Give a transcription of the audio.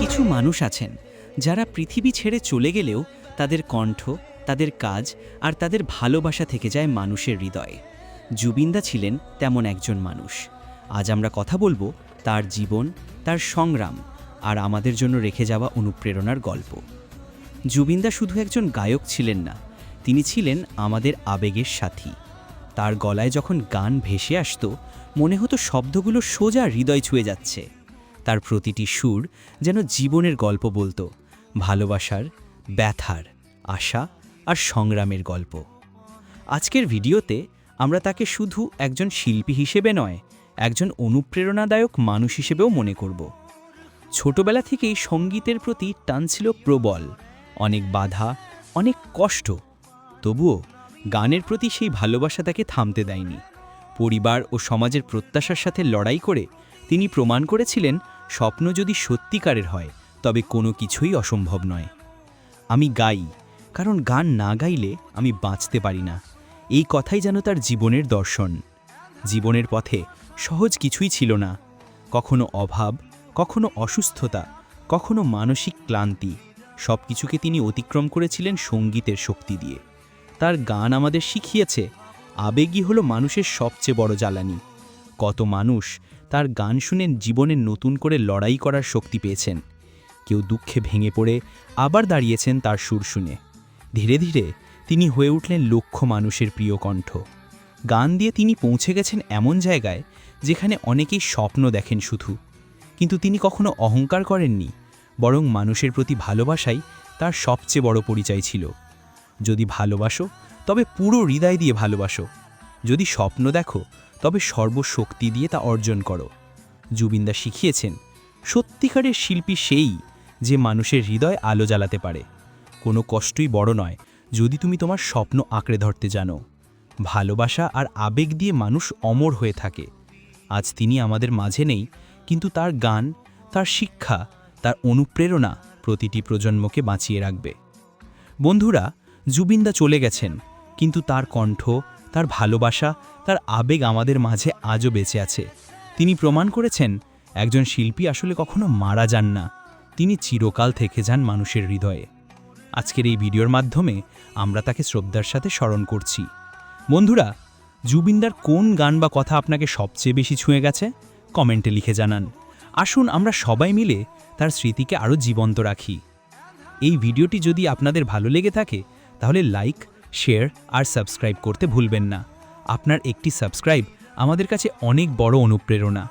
কিছু মানুষ আছেন যারা পৃথিবী ছেড়ে চলে গেলেও তাদের কণ্ঠ, তাদের কাজ আর তাদের ভালোবাসা থেকে যায় মানুষের হৃদয়ে। জুবিনদা ছিলেন তেমন একজন মানুষ। আজ আমরা কথা বলব তার জীবন, তার সংগ্রাম আর আমাদের জন্য রেখে যাওয়া অনুপ্রেরণার গল্প। জুবিনদা শুধু একজন গায়ক ছিলেন না, তিনি ছিলেন আমাদের আবেগের সাথী। তার গলায় যখন গান ভেসে আসত, মনে হতো শব্দগুলো সোজা হৃদয় ছুঁয়ে যাচ্ছে। তার প্রতিটি সুর যেন জীবনের গল্প বলতো, ভালোবাসার, ব্যথার, আশা আর সংগ্রামের গল্প। আজকের ভিডিওতে আমরা তাকে শুধু একজন শিল্পী হিসেবে নয়, একজন অনুপ্রেরণাদায়ক মানুষ হিসেবেও মনে করব। ছোটবেলা থেকেই সঙ্গীতের প্রতি টান ছিল প্রবল, অনেক বাধা, অনেক কষ্ট। তবুও গানের প্রতি সেই ভালোবাসা তাকে থামতে দেয়নি। পরিবার ও সমাজের প্রত্যাশার সাথে লড়াই করে তিনি প্রমাণ করেছিলেন স্বপ্ন যদি সত্যিকারের হয়, তবে কোনো কিছুই অসম্ভব নয়। আমি গাই, কারণ গান না গাইলে আমি বাঁচতে পারি না। এই কথাই যেন তার জীবনের দর্শন। জীবনের পথে সহজ কিছুই ছিল না। কখনো অভাব, কখনো অসুস্থতা, কখনো মানসিক ক্লান্তি সব কিছুকে তিনি অতিক্রম করেছিলেন সঙ্গীতের শক্তি দিয়ে। তার গান আমাদের শিখিয়েছে, আবেগই হলো মানুষের সবচেয়ে বড় জ্বালানি। কত মানুষ তার গান শুনে জীবনে নতুন করে লড়াই করার শক্তি পেয়েছেন। কেউ দুঃখে ভেঙে পড়ে আবার দাঁড়িয়েছেন তার সুর শুনে। ধীরে ধীরে তিনি হয়ে উঠলেন লক্ষ মানুষের প্রিয় কণ্ঠ। গান দিয়ে তিনি পৌঁছে গেছেন এমন জায়গায় যেখানে অনেকেই স্বপ্ন দেখেন শুধু। কিন্তু তিনি কখনো অহংকার করেননি, বরং মানুষের প্রতি ভালোবাসাই তার সবচেয়ে বড় পরিচয় ছিল। যদি ভালোবাসো, তবে পুরো হৃদয় দিয়ে ভালোবাসো। যদি স্বপ্ন দেখো তবে সর্বশক্তি দিয়ে তা অর্জন করো। জুবিনদা শিখিয়েছেন, সত্যিকারের শিল্পী সেই যে মানুষের হৃদয় আলো জ্বালাতে পারে। কোনো কষ্টই বড় নয় যদি তুমি তোমার স্বপ্ন আঁকড়ে ধরতে জানো। ভালোবাসা আর আবেগ দিয়ে মানুষ অমর হয়ে থাকে। আজ তিনি আমাদের মাঝে নেই, কিন্তু তার গান, তার শিক্ষা, তার অনুপ্রেরণা প্রতিটি প্রজন্মকে বাঁচিয়ে রাখবে। বন্ধুরা, জুবিনদা চলে গেছেন, কিন্তু তার কণ্ঠ তার ভালোবাসা, তার আবেগ আমাদের মাঝে আজও বেঁচে আছে। তিনি প্রমাণ করেছেন, একজন শিল্পী আসলে কখনো মারা যান না। তিনি চিরকাল থেকে যান মানুষের হৃদয়ে। আজকের এই ভিডিওর মাধ্যমে আমরা তাকে শ্রদ্ধার সাথে স্মরণ করছি। বন্ধুরা, জুবিনদার কোন গান বা কথা আপনাকে সবচেয়ে বেশি ছুঁয়ে গেছে? কমেন্টে লিখে জানান। আসুন আমরা সবাই মিলে তার স্মৃতিকে আরও জীবন্ত রাখি। এই ভিডিওটি যদি আপনাদের ভালো লেগে থাকে, তাহলে লাইক শেয়ার আর সাবস্ক্রাইব করতে ভুলবেন না। আপনার একটি সাবস্ক্রাইব আমাদের কাছে অনেক বড় অনুপ্রেরণা।